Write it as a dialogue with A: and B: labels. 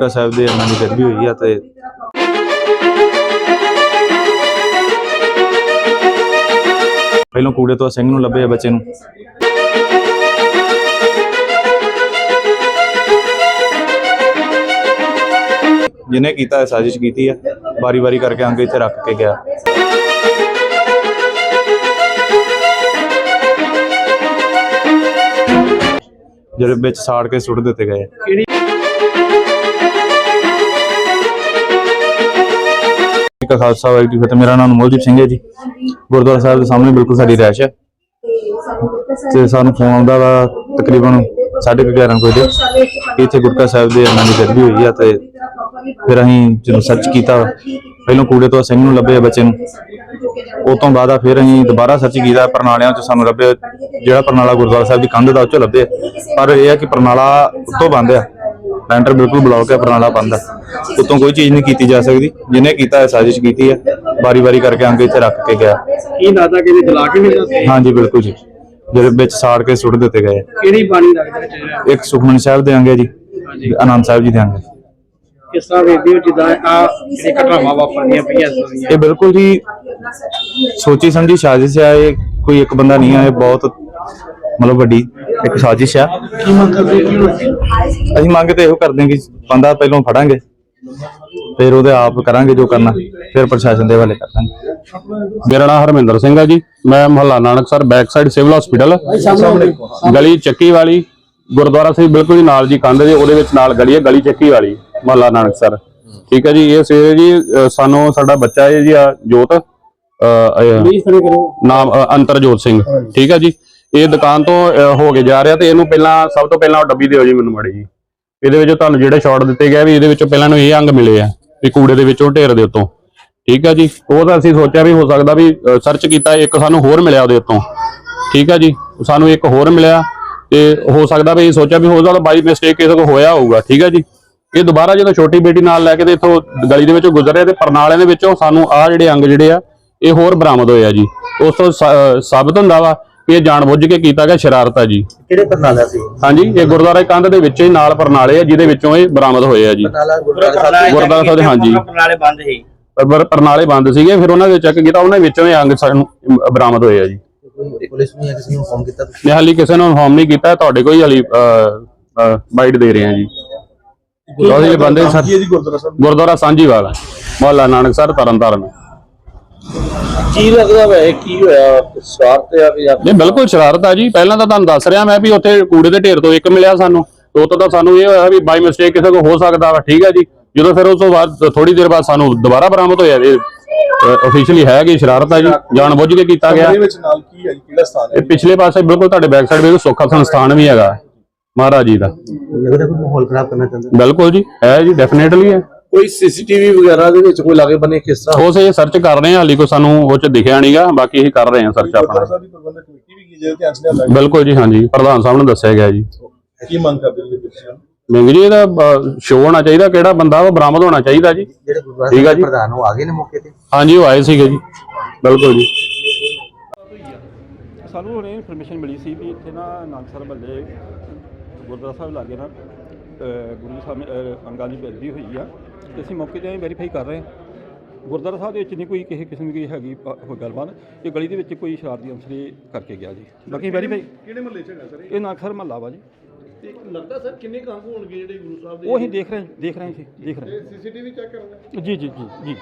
A: ਗੁਟਕਾ ਸਾਹਿਬ ਦੇ ਇਹਨਾਂ ਦੀ ਬੇਦਬੀ ਹੋਈ ਆ ਤੇ ਪਹਿਲਾਂ ਕੂੜੇ ਤੋਂ ਸਿੰਘ ਨੂੰ ਲੱਭੇ ਬੱਚੇ ਨੂੰ। ਜਿਹਨੇ ਕੀਤਾ ਸਾਜ਼ਿਸ਼ ਕੀਤੀ ਆ, ਵਾਰੀ-ਵਾਰੀ ਕਰਕੇ ਅੰਗ ਇੱਥੇ ਰੱਖ ਕੇ ਗਿਆ। ਜਿਹੜੇ ਵਿੱਚ ਸਾੜ ਕੇ ਸੁੱਟ ਦਿੱਤੇ ਗਏ
B: ਕਿਹੜੀ
A: ਕਾ ਖਾਲਸਾ, ਵਾਹਿਗੁਰੂ ਜੀ ਕੀ ਫਤਿਹ। ਮੇਰਾ ਨਾਮ ਅਨਮੋਲਦੀਪ ਸਿੰਘ ਹੈ ਜੀ। ਗੁਰਦੁਆਰਾ ਸਾਹਿਬ ਦੇ ਸਾਹਮਣੇ ਬਿਲਕੁਲ ਸਾਡੀ ਰਹਿਸ਼ ਹੈ। ਤੇ ਸਾਨੂੰ ਫੋਨ ਆਉਂਦਾ ਵਾ ਤਕਰੀਬਨ 11:30 ਵਜੇ ਕਿ ਇੱਥੇ ਗੁਟਕਾ ਸਾਹਿਬ ਦੇ ਇਹਨਾਂ ਦੀ ਬੇਦਬੀ ਹੋਈ ਆ ਤੇ ਫਿਰ ਅਸੀਂ ਜਦੋਂ ਸਰਚ ਕੀਤਾ ਪਹਿਲਾਂ ਕੂੜੇ ਤੋਂ ਸਿੰਘ ਨੂੰ ਲੱਭੇ ਬੱਚੇ ਨੂੰ। ਉਹ ਤੋਂ ਬਾਅਦ ਆ ਫਿਰ ਅਸੀਂ ਦੁਬਾਰਾ ਸਰਚ ਕੀਤਾ ਪ੍ਰਣਾਲਿਆਂ 'ਚ ਸਾਨੂੰ ਲੱਭੇ। ਜਿਹੜਾ ਪਰਨਾਲਾ ਗੁਰਦੁਆਰਾ ਸਾਹਿਬ ਦੀ ਕੰਧ ਦਾ ਉਹ 'ਚੋਂ ਲੱਭੇ ਪਰ ਇਹ ਆ ਕਿ ਪਰਨਾਲਾ ਉੱਤੋਂ ਬੰਦ ਆ। ਲੈਂਟਰ ਬਿਲਕੁਲ ਬਲੌਕ ਹੈ ਪ੍ਰਣਾਲਾ ਬੰਦ ਆ ਉੱਤੋਂ ਕੋਈ ਚੀਜ਼ ਨਹੀਂ ਕੀਤੀ ਜਾ ਸਕਦੀ। ਜਿਹਨੇ ਕੀਤਾ ਇਹ ਸਾਜ਼ਿਸ਼ ਕੀਤੀ ਹੈ। ਵਾਰੀ-ਵਾਰੀ ਕਰਕੇ ਅੰਗ ਇੱਥੇ ਰੱਖ ਕੇ ਗਿਆ।
B: ਕੀ ਦਾਦਾ ਕਿਹਨੇ ਜਲਾ ਕੇ ਮਿਲਦਾ ਸੀ?
A: ਹਾਂਜੀ ਬਿਲਕੁਲ ਜੀ। ਜਿਹੜੇ ਵਿੱਚ ਸਾੜ ਕੇ ਸੁੱਟ ਦਿੱਤੇ ਗਏ
B: ਕਿਹੜੀ ਬਾਣੀ ਲੱਗਦਾ ਵਿੱਚ
A: ਇੱਕ ਸੁਖਮਨੀ ਸਾਹਿਬ ਦੇ ਅੰਗ ਹੈ ਜੀ ਆਨੰਦ ਸਾਹਿਬ ਜੀ ਦੇ ਅੰਗ ਹੈ।
B: ਕਿਸ ਤਰ੍ਹਾਂ ਵੇਖਦੇ ਹੋ ਜਿੱਦਾਂ ਆ ਜਿਹੜੀ ਘਟਨਾਵਾਂ ਵਾਪਰਦੀਆਂ ਪਈਆਂ ਇਸ ਤਰ੍ਹਾਂ
A: ਇਹ ਬਿਲਕੁਲ ਜੀ ਸੋਚੀ ਸਮਝੀ ਸਾਜ਼ਿਸ਼ ਹੈ। ਇਹ ਕੋਈ ਇੱਕ ਬੰਦਾ ਨਹੀਂ ਹੈ ਇਹ ਬਹੁਤ ਮਤਲਬ ਵੱਡੀ ਇੱਕ ਸਾਜ਼ਿਸ਼ ਆ।
B: ਕੀ ਮੰਗ ਕਰਦੇ ਕੀ ਹੋਣਾ
A: ਅਸੀਂ ਮੰਗ ਤੇ ਇਹੋ ਕਰਦੇ ਹਾਂ ਕਿ ਬੰਦਾ ਪਹਿਲਾਂ ਫੜਾਂਗੇ ਫਿਰ ਉਹਦੇ ਆਪ ਕਰਾਂਗੇ ਜੋ ਕਰਨਾ ਫਿਰ ਪ੍ਰਸ਼ਾਸਨ ਦੇ ਹਵਾਲੇ ਕਰ ਦਾਂਗੇ।
C: ਮੇਰਾ ਨਾਮ ਹਰਮਿੰਦਰ ਸਿੰਘ ਹੈ ਜੀ। ਮੈਂ ਮਹੱਲਾ Nanaksar back side civil hospital ਗਲੀ ਚੱਕੀ ਵਾਲੀ ਗੁਰਦੁਆਰਾ ਸਾਹਿਬ ਬਿਲਕੁਲ ਜੀ ਨਾਲ ਜੀ ਕੰਧ ਦੇ ਉਹਦੇ ਵਿੱਚ ਨਾਲ ਗਲੀ ਹੈ ਗਲੀ ਚੱਕੀ ਵਾਲੀ ਮਹੱਲਾ ਨਾਨਕਸਰ ਠੀਕ ਹੈ ਜੀ ਇਹ ਸਵੇਰੇ ਜੀ ਸਾਨੂੰ ਸਾਡਾ ਬੱਚਾ ਹੈ ਜੀ ਆ ਜੋਤ ਨਾਮ ਅੰਤਰਜੋਤ ਸਿੰਘ। ਠੀਕ ਹੈ ਜੀ। ਇਹ ਦੁਕਾਨ ਤੋਂ ਹੋ ਕੇ ਜਾ ਰਿਹਾ ਤੇ ਇਹਨੂੰ ਪਹਿਲਾਂ, ਸਭ ਤੋਂ ਪਹਿਲਾਂ ਉਹ ਡੱਬੀ ਦਿਓ ਜੀ ਮੈਨੂੰ ਮਾੜੀ ਜੀ। ਇਹਦੇ ਵਿੱਚ ਤੁਹਾਨੂੰ ਜਿਹੜੇ ਸ਼ਾਟ ਦਿੱਤੇ ਗਏ ਵੀ ਇਹਦੇ ਵਿੱਚੋਂ ਪਹਿਲਾਂ ਨੂੰ ਇਹ ਅੰਗ ਮਿਲੇ ਆ, ਵੀ ਕੂੜੇ ਦੇ ਵਿੱਚੋਂ ਢੇਰ ਦੇ ਉੱਤੋਂ। ਠੀਕ ਆ ਜੀ? ਉਹ ਤਾਂ ਅਸੀਂ ਸੋਚਿਆ ਵੀ ਹੋ ਸਕਦਾ ਵੀ ਸਰਚ ਕੀਤਾ, ਇੱਕ ਸਾਨੂੰ ਹੋਰ ਮਿਲਿਆ ਉਹਦੇ ਉੱਤੋਂ। ਠੀਕ ਆ ਜੀ? ਸਾਨੂੰ ਇੱਕ ਹੋਰ ਮਿਲਿਆ ਤੇ ਹੋ ਸਕਦਾ ਵੀ ਇਹ ਸੋਚਿਆ ਵੀ ਹੋ ਸਕਦਾ ਬਾਈ ਮਿਸਟੇਕ ਕਿਸੇ ਕੋ ਹੋਇਆ ਹੋਊਗਾ। ਠੀਕ ਹੈ ਜੀ? ਇਹ ਦੁਬਾਰਾ ਜਦੋਂ ਛੋਟੀ ਬੇਟੀ ਨਾਲ ਲੈ ਕੇ ਤੇ ਇਥੋਂ ਗਲੀ ਦੇ ਵਿੱਚੋਂ ਗੁਜ਼ਰਿਆ ਤੇ ਪਰਨਾਲਿਆਂ ਦੇ ਵਿੱਚੋਂ ਸਾਨੂੰ ਆਹ ਜਿਹੜੇ ਅੰਗ ਜਿਹੜੇ ਆ, ਇਹ ਹੋਰ ਬਰਾਮਦ ਹੋਏ ਆ ਜੀ। ਉਸ ਤੋਂ ਸਾਬਤ ਹੁੰਦਾ ਵਾ ਕਿ ਇਹ ਜਾਣਬੁੱਝ ਕੇ ਕੀਤਾ ਗਿਆ ਸ਼ਰਾਰਤ ਆ ਜੀ।
D: ਕਿਹੜੇ ਪਰਨਾਲਾ ਸੀ?
C: ਹਾਂਜੀ ਇਹ ਗੁਰਦੁਆਰਾ ਕੰਧ ਦੇ ਵਿੱਚ ਹੀ ਨਾਲ ਪਰਨਾਲੇ ਆ ਜਿਹਦੇ ਵਿੱਚੋਂ ਇਹ ਬਰਾਮਦ ਹੋਏ ਆ ਜੀ।
D: ਪਰਨਾਲਾ ਗੁਰਦੁਆਰਾ ਸਾਹਿਬ
C: ਗੁਰਦੁਆਰਾ ਦੇ ਹਾਂਜੀ।
B: ਨਾਲੇ ਬੰਦ ਸੀ।
C: ਪਰ- ਪਰ ਪਰਨਾਲੇ ਬੰਦ ਸੀਗੇ ਫਿਰ ਉਹਨਾਂ ਦੇ ਚੈੱਕ ਕੀਤਾ ਉਹਨਾਂ ਵਿੱਚੋਂ ਇਹ ਅੰਗ ਸਾਨੂੰ ਬਰਾਮਦ ਹੋਏ ਆ ਜੀ।
D: ਕੋਈ ਪੁਲਿਸ ਨੂੰ ਜਾਂ ਕਿਸੇ ਨੂੰ ਫੋਨ ਕੀਤਾ ਤੁਸੀਂ?
C: ਹਾਲੀ ਕਿਸੇ ਨੂੰ ਇਨਫੋਰਮ ਨਹੀਂ ਕੀਤਾ ਤੁਹਾਡੇ ਕੋਈ ਹਾਲੀ ਬਾਈਟ ਦੇ ਰਹੇ ਆ ਜੀ। ਉਹਦੇ ਬੰਦੇ ਸਰ ਗੁਰਦੁਆਰਾ ਸਾਂਝੀਵਾਲ ਮੁਹੱਲਾ ਨਾਨਕਸਰ ਤਰਨਤਾਰਨ।
D: ਕੀ ਲੱਗਦਾ ਵੇ ਕੀ ਹੋਇਆ? ਸਵਾਰਥ ਆ ਵੀ
C: ਨਹੀਂ ਬਿਲਕੁਲ ਸ਼ਰਾਰਤ ਆ ਜੀ। ਪਹਿਲਾਂ ਤਾਂ ਤੁਹਾਨੂੰ ਦੱਸ ਰਿਹਾ ਮੈਂ ਵੀ ਉੱਥੇ ਕੂੜੇ ਦੇ ਢੇਰ ਤੋਂ ਇੱਕ ਮਿਲਿਆ ਸਾਨੂੰ। ਉਹ ਤੋਂ ਤਾਂ ਸਾਨੂੰ ਇਹ ਹੋਇਆ ਵੀ ਬਾਈ ਮਿਸਟੇਕ ਕਿਸੇ ਕੋ ਹੋ ਸਕਦਾ ਵਾ ਠੀਕ ਹੈ ਜੀ। ਜਦੋਂ ਫਿਰ ਉਸ ਤੋਂ ਬਾਅਦ ਥੋੜੀ ਦੇਰ ਬਾਅਦ ਸਾਨੂੰ ਦੁਬਾਰਾ ਬਰਾਮਦ ਹੋਇਆ ਇਹ ਅਫੀਸ਼ੀਅਲੀ ਹੈ ਕਿ ਸ਼ਰਾਰਤ ਆ ਜੀ ਜਾਣ ਬੁੱਝ ਕੇ ਕੀਤਾ ਗਿਆ।
E: ਵਿੱਚ ਨਾਲ ਕੀ ਹੈ ਜੀ? ਕਿਹੜਾ ਸਥਾਨ
C: ਇਹ ਪਿਛਲੇ ਪਾਸੇ ਬਿਲਕੁਲ ਤੁਹਾਡੇ ਬੈਕ ਸਾਈਡ ਬਿਲਕੁਲ ਸੁੱਖਾ ਸੰਸਥਾਨ ਵੀ ਹੈਗਾ। ਮਹਾਰਾਜ ਜੀ ਦਾ।
D: ਲੱਗਦਾ ਕੋਈ ਮਾਹੌਲ ਖਰਾਬ ਕਰਨਾ ਚਾਹੁੰਦਾ
C: ਬਿਲਕੁਲ ਜੀ ਹੈ ਜੀ ਡੈਫੀਨੇਟਲੀ ਹੈ।
D: ਕੋਈ ਸੀਸੀਟੀਵੀ ਵਗੈਰਾ ਦੇ ਵਿੱਚ ਕੋਈ ਲਾਗੇ ਬਨੇ ਕਿਸ ਤਰ੍ਹਾਂ?
C: ਉਸ ਇਹ ਸਰਚ ਕਰ ਰਹੇ ਹਾਂ ਹਾਲੀ ਕੋ ਸਾਨੂੰ ਉਹ ਚ ਦਿਖਿਆ ਨਹੀਂਗਾ ਬਾਕੀ ਅਸੀਂ ਕਰ ਰਹੇ ਹਾਂ ਸਰਚ ਆਪਣਾ। ਬਿਲਕੁਲ ਜੀ ਹਾਂਜੀ। ਪ੍ਰਧਾਨ ਸਾਹਿਬ ਨੂੰ ਦੱਸਿਆ ਗਿਆ ਜੀ।
E: ਕੀ ਮੰਗ ਕਰਦੇ ਜੀ ਤੁਸੀਂ?
C: ਮਿੰਗ ਜੀ ਇਹਦਾ ਸ਼ੋਅ ਹੋਣਾ ਚਾਹੀਦਾ ਕਿਹੜਾ ਬੰਦਾ ਉਹ ਬਰਾਮਦ ਹੋਣਾ ਚਾਹੀਦਾ ਜੀ। ਠੀਕ ਆ ਜੀ।
D: ਪ੍ਰਧਾਨ ਉਹ ਆ ਗਏ ਨੇ ਮੌਕੇ ਤੇ?
C: ਹਾਂਜੀ ਉਹ ਆਏ ਸੀਗੇ ਜੀ। ਬਿਲਕੁਲ ਜੀ।
F: ਸਾਨੂੰ ਹੁਣੇ ਇਨਫੋਰਮੇਸ਼ਨ ਮਿਲੀ ਸੀ ਵੀ ਇੱਥੇ ਨਾ ਨਾਨਕਸਰ ਬੱਲੇ ਗੁਰਦੁਆਰਾ ਸਾਹਿਬ ਲਾਗੇ ਨਾ ਗੁਰੂ ਸਾਹਿਬ ਅਹ ਅੰਗਾਂ ਦੀ ਬੇਦਬੀ ਹੋਈ ਆ। ਤੇ ਅਸੀਂ ਮੌਕੇ ਤੇ ਵੈਰੀਫਾਈ ਕਰ ਰਹੇ ਹਾਂ। ਗੁਰਦੁਆਰਾ ਸਾਹਿਬ ਦੇ ਵਿੱਚ ਨਹੀਂ ਕੋਈ ਕਿਸੇ ਕਿਸਮ ਦੀ ਹੈਗੀ ਪ- ਕੋਈ ਗੱਲਬਾਤ ਇਹ ਗਲੀ ਦੇ ਵਿੱਚ ਕੋਈ ਸ਼ਰਾਰਤੀ ਅੰਸਰ ਇਹ ਕਰਕੇ ਗਿਆ ਜੀ। ਬਾਕੀ ਵੈਰੀਫਾਈ
E: ਕਿਹੜੇ ਮਹੱਲੇ ਚ ਹੈਗਾ ਸਰ
F: ਇਹ? ਨਾਨਕਸਰ ਮਹੱਲਾ ਵਾ ਜੀ।
E: ਇਹ ਲੱਗਦਾ ਸਰ ਕਿੰਨੇ ਕੰਮ ਹੋਣਗੇ ਜਿਹੜੇ ਗੁਰੂ ਸਾਹਿਬ
F: ਉਹ ਅਸੀਂ ਦੇਖ ਰਹੇ ਦੇਖ ਰਹੇ ਸੀ ਦੇਖ ਰਹੇ
E: ਸੀਸੀਟੀਵੀ ਚੈੱਕ ਕਰਨਾ
F: ਜੀ ਜੀ ਜੀ ਜੀ।